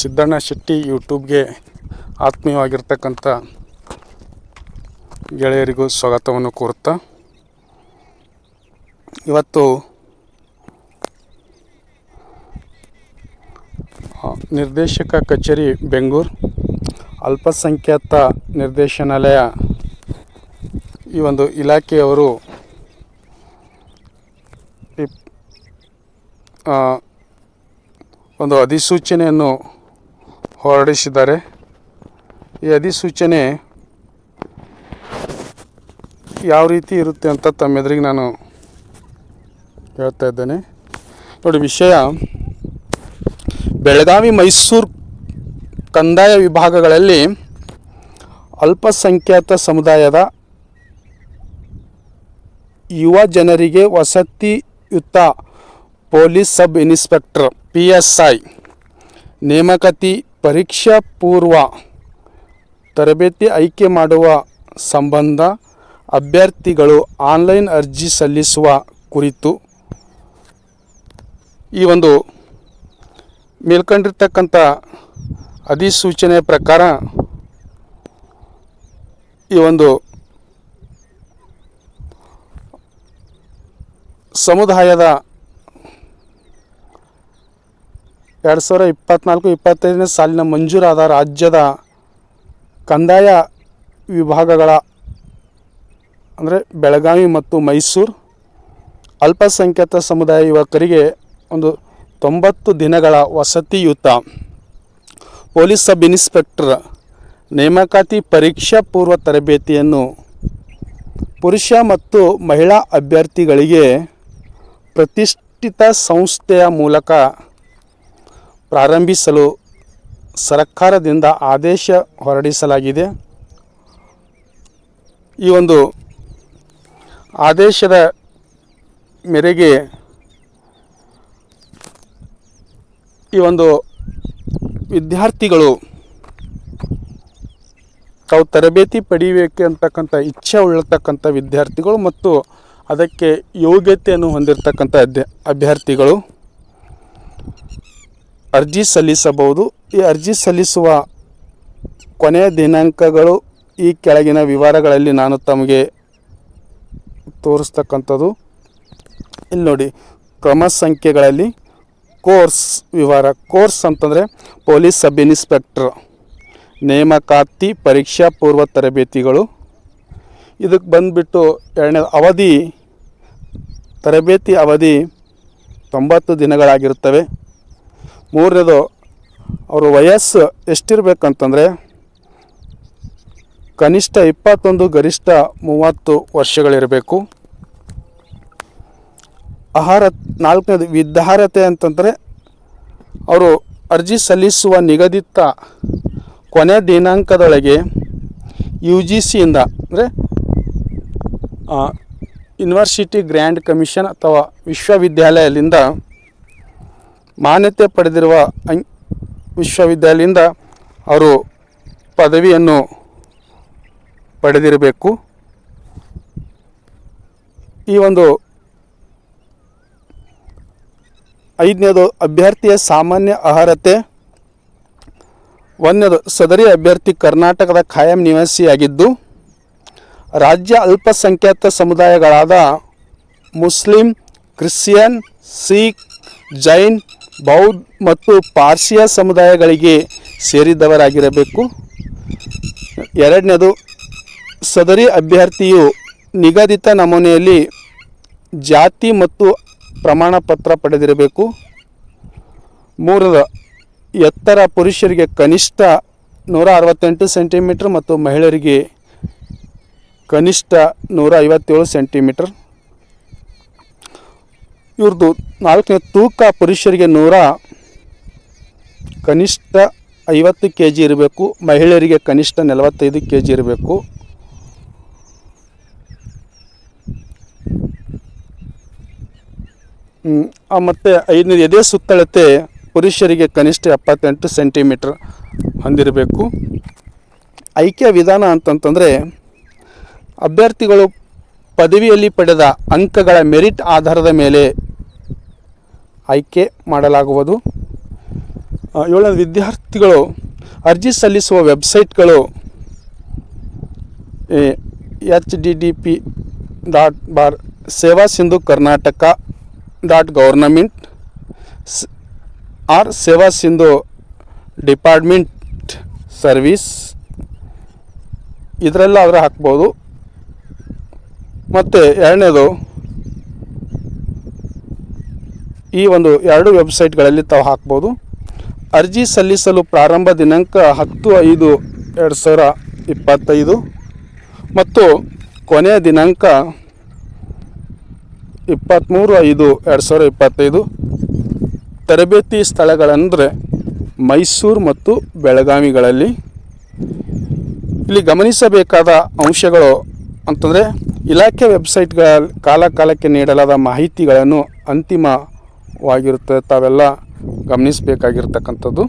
ಸಿದ್ದಣ್ಣ ಶೆಟ್ಟಿ ಯೂಟ್ಯೂಬ್ಗೆ ಆತ್ಮೀಯವಾಗಿರ್ತಕ್ಕಂಥ ಗೆಳೆಯರಿಗೂ ಸ್ವಾಗತವನ್ನು ಕೋರುತ್ತಾ, ಇವತ್ತು ನಿರ್ದೇಶಕ ಕಚೇರಿ ಬೆಂಗಳೂರು, ಅಲ್ಪಸಂಖ್ಯಾತ ನಿರ್ದೇಶನಾಲಯ ಈ ಒಂದು ಇಲಾಖೆಯವರು ಒಂದು ಅಧಿಸೂಚನೆಯನ್ನು ಹೊರಡಿಸಿದ್ದಾರೆ. ಈ ಅಧಿಸೂಚನೆ ಯಾವ ರೀತಿ ಇರುತ್ತೆ ಅಂತ ತಮ್ಮೆದುರಿಗೆ ನಾನು ಹೇಳ್ತಾ ಇದ್ದೇನೆ. ನೋಡಿ, ವಿಷಯ ಬೆಳಗಾವಿ, ಮೈಸೂರು ಕಂದಾಯ ವಿಭಾಗಗಳಲ್ಲಿ ಅಲ್ಪಸಂಖ್ಯಾತ ಸಮುದಾಯದ ಯುವ ಜನರಿಗೆ ವಸತಿಯುತ police sub inspector, P S I ನೇಮಕಾತಿ ಪರೀಕ್ಷಾ ಪೂರ್ವ ತರಬೇತಿ ಆಯ್ಕೆ ಮಾಡುವ ಸಂಬಂಧ ಅಭ್ಯರ್ಥಿಗಳು ಆನ್ಲೈನ್ ಅರ್ಜಿ ಸಲ್ಲಿಸುವ ಕುರಿತು ಈ ಒಂದು ಮೇಲ್ಕಂಡಿರ್ತಕ್ಕಂಥ ಅಧಿಸೂಚನೆ ಪ್ರಕಾರ ಈ ಒಂದು ಸಮುದಾಯದ ಎರಡು ಸಾವಿರ ಇಪ್ಪತ್ನಾಲ್ಕು, ಇಪ್ಪತ್ತೈದನೇ ಸಾಲಿನ ಮಂಜೂರಾದ ರಾಜ್ಯದ ಕಂದಾಯ ವಿಭಾಗಗಳ ಅಂದರೆ ಬೆಳಗಾವಿ ಮತ್ತು ಮೈಸೂರು ಅಲ್ಪಸಂಖ್ಯಾತ ಸಮುದಾಯ ಯುವಕರಿಗೆ ಒಂದು ತೊಂಬತ್ತು ದಿನಗಳ ವಸತಿಯುತ. ಪೊಲೀಸ್ ಸಬ್ ಇನ್ಸ್ಪೆಕ್ಟರ್ ನೇಮಕಾತಿ ಪರೀಕ್ಷಾ ಪೂರ್ವ ತರಬೇತಿಯನ್ನು ಪುರುಷ ಮತ್ತು ಮಹಿಳಾ ಅಭ್ಯರ್ಥಿಗಳಿಗೆ ಪ್ರತಿಷ್ಠಿತ ಸಂಸ್ಥೆಯ ಮೂಲಕ ಪ್ರಾರಂಭಿಸಲು ಸರ್ಕಾರದಿಂದ ಆದೇಶ ಹೊರಡಿಸಲಾಗಿದೆ. ಈ ಒಂದು ಆದೇಶದ ಮೇರೆಗೆ ಈ ಒಂದು ವಿದ್ಯಾರ್ಥಿಗಳು ತಾವು ತರಬೇತಿ ಪಡೀಬೇಕು ಅಂತಕ್ಕಂಥ ಇಚ್ಛೆ ಉಳ್ಳತಕ್ಕಂಥ ವಿದ್ಯಾರ್ಥಿಗಳು ಮತ್ತು ಅದಕ್ಕೆ ಯೋಗ್ಯತೆಯನ್ನು ಹೊಂದಿರತಕ್ಕಂಥ ಅಭ್ಯರ್ಥಿಗಳು ಅರ್ಜಿ ಸಲ್ಲಿಸಬಹುದು. ಈ ಅರ್ಜಿ ಸಲ್ಲಿಸುವ ಕೊನೆಯ ದಿನಾಂಕಗಳು ಈ ಕೆಳಗಿನ ವಿವರಗಳಲ್ಲಿ ನಾನು ತಮಗೆ ತೋರಿಸ್ತಕ್ಕಂಥದ್ದು. ಇಲ್ಲಿ ನೋಡಿ, ಕ್ರಮ ಸಂಖ್ಯೆಗಳಲ್ಲಿ ಕೋರ್ಸ್ ವಿವರ. ಕೋರ್ಸ್ ಅಂತಂದರೆ ಪೊಲೀಸ್ ಸಬ್ ಇನ್ಸ್ಪೆಕ್ಟ್ರ್, ನೇಮಕಾತಿ, ಪರೀಕ್ಷಾ ಪೂರ್ವ ತರಬೇತಿಗಳು. ಇದಕ್ಕೆ ಬಂದುಬಿಟ್ಟು ಎರಡನೇ ಅವಧಿ, ತರಬೇತಿ ಅವಧಿ ತೊಂಬತ್ತು ದಿನಗಳಾಗಿರುತ್ತವೆ. ಮೂರನೇದು, ಅವ್ರ ವಯಸ್ಸು ಎಷ್ಟಿರಬೇಕಂತಂದರೆ, ಕನಿಷ್ಠ ಇಪ್ಪತ್ತೊಂದು, ಗರಿಷ್ಠ ಮೂವತ್ತು ವರ್ಷಗಳಿರಬೇಕು. ಆಹಾರ, ನಾಲ್ಕನೇದು, ವಿದ್ಯಾರ್ಹತೆ ಅಂತಂದರೆ, ಅವರು ಅರ್ಜಿ ಸಲ್ಲಿಸುವ ನಿಗದಿತ ಕೊನೆ ದಿನಾಂಕದೊಳಗೆ ಯು ಜಿ ಸಿಯಿಂದ ಅಂದರೆ ಯೂನಿವರ್ಸಿಟಿ ಗ್ರ್ಯಾಂಡ್ ಕಮಿಷನ್ ಅಥವಾ ವಿಶ್ವವಿದ್ಯಾಲಯದಿಂದ ಮಾನ್ಯತೆ ಪಡೆದಿರುವ ವಿಶ್ವವಿದ್ಯಾಲಯದಿಂದ ಅವರು ಪದವಿಯನ್ನು ಪಡೆದಿರಬೇಕು. ಈ ಒಂದು ಐದನೇದು ಅಭ್ಯರ್ಥಿಯ ಸಾಮಾನ್ಯ ಅರ್ಹತೆ. ಒಂದನೇದು ಸದರಿ ಅಭ್ಯರ್ಥಿ ಕರ್ನಾಟಕದ ಖಾಯಂ ನಿವಾಸಿಯಾಗಿದ್ದು, ರಾಜ್ಯ ಅಲ್ಪಸಂಖ್ಯಾತ ಸಮುದಾಯಗಳಾದ ಮುಸ್ಲಿಂ, ಕ್ರಿಶ್ಚಿಯನ್, ಸಿಖ್, ಜೈನ್ ಬೌದ್ಧ ಮತ್ತು ಪಾರ್ಸಿಯ ಸಮುದಾಯಗಳಿಗೆ ಸೇರಿದವರಾಗಿರಬೇಕು. ಎರಡನೇದು, ಸದರಿ ಅಭ್ಯರ್ಥಿಯು ನಿಗದಿತ ನಮೂನೆಯಲ್ಲಿ ಜಾತಿ ಮತ್ತು ಪ್ರಮಾಣ ಪತ್ರ ಪಡೆದಿರಬೇಕು. ಮೂರರ ಎತ್ತರ ಪುರುಷರಿಗೆ ಕನಿಷ್ಠ ನೂರ ಅರವತ್ತೆಂಟು ಸೆಂಟಿಮೀಟ್ರ್ ಮತ್ತು ಮಹಿಳೆಯರಿಗೆ ಕನಿಷ್ಠ ನೂರ ಐವತ್ತೇಳು ಸೆಂಟಿಮೀಟ್ರ್. ಇವ್ರದ್ದು ನಾಲ್ಕನೇ ತೂಕ ಪುರುಷರಿಗೆ ನೂರ ಕನಿಷ್ಠ ಐವತ್ತು ಕೆ ಜಿ ಇರಬೇಕು, ಮಹಿಳೆಯರಿಗೆ ಕನಿಷ್ಠ ನಲವತ್ತೈದು ಕೆ ಜಿ ಇರಬೇಕು ಮತ್ತು ಐದನೇ ಎದೆ ಸುತ್ತಳತೆ ಪುರುಷರಿಗೆ ಕನಿಷ್ಠ ಎಪ್ಪತ್ತೆಂಟು ಸೆಂಟಿಮೀಟ್ರ್ ಹೊಂದಿರಬೇಕು. ಆಯ್ಕೆಯ ವಿಧಾನ ಅಂತಂತಂದರೆ, ಅಭ್ಯರ್ಥಿಗಳು ಪದವಿಯಲ್ಲಿ ಪಡೆದ ಅಂಕಗಳ ಮೆರಿಟ್ ಆಧಾರದ ಮೇಲೆ ಆಯ್ಕೆ ಮಾಡಲಾಗುವುದು. ಏಳನೇ ವಿದ್ಯಾರ್ಥಿಗಳು ಅರ್ಜಿ ಸಲ್ಲಿಸುವ ವೆಬ್ಸೈಟ್ಗಳು H D D P dot bar Seva Sindhu Karnataka dot government R Seva Sindhu department service. ಇದರೆಲ್ಲ ಆದರೆ ಹಾಕ್ಬೋದು. ಮತ್ತು ಎರಡನೇದು, ಈ ಒಂದು ಎರಡು ವೆಬ್ಸೈಟ್ಗಳಲ್ಲಿ ತಾವು ಹಾಕ್ಬೋದು. ಅರ್ಜಿ ಸಲ್ಲಿಸಲು ಪ್ರಾರಂಭ ದಿನಾಂಕ ಹತ್ತು ಐದು ಎರಡು ಸಾವಿರ ಇಪ್ಪತ್ತೈದು ಮತ್ತು ಕೊನೆಯ ದಿನಾಂಕ ಇಪ್ಪತ್ತ್ಮೂರು ಐದು ಎರಡು ಸಾವಿರ ಇಪ್ಪತ್ತೈದು. ತರಬೇತಿ ಸ್ಥಳಗಳಂದರೆ ಮೈಸೂರು ಮತ್ತು ಬೆಳಗಾವಿಗಳಲ್ಲಿ. ಇಲ್ಲಿ ಗಮನಿಸಬೇಕಾದ ಅಂಶಗಳು ಅಂತಂದರೆ ಇಲಾಖೆ ವೆಬ್ಸೈಟ್ಗಳ ಕಾಲ ಕಾಲಕ್ಕೆ ನೀಡಲಾದ ಮಾಹಿತಿಗಳನ್ನು ಅಂತಿಮವಾಗಿರುತ್ತೆ ತಾವೆಲ್ಲ ಗಮನಿಸಬೇಕಾಗಿರ್ತಕ್ಕಂಥದ್ದು.